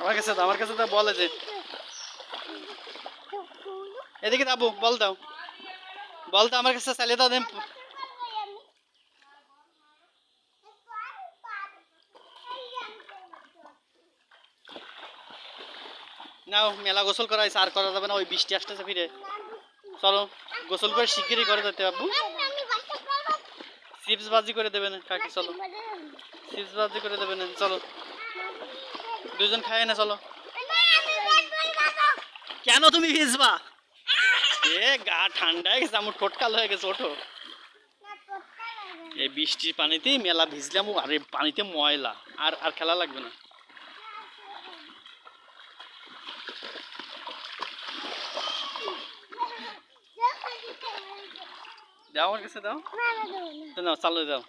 আমার কাছে আমার কাছে তো বলে যে। এদিকে আবু বল দাও। বল তো আমার কাছে চালিয়ে দাও, দেন। না মেলা গোসল করা হয়েছে, আর করা যাবে না, ওই বৃষ্টি আসতেছে ফিরে। চলো, গোসল করে শিগগিরই করে যেতে বাবু। চিপস বাজি করে দেবেন কাকি চলো। চিপস বাজি করে দেবেন চলো। দুজন খায় না চলো। কেন তুমি ভিজবা? এ গা ঠান্ডা হয়ে গেছে আমার ঠোটকাল হয়ে গেছে ওঠো। এই বৃষ্টির পানিতেই মেলা ভিজলাম আর আরে পানিতে ময়লা। আর আর খেলা লাগবে না। দাও আমার কাছে দাও না চালু দাও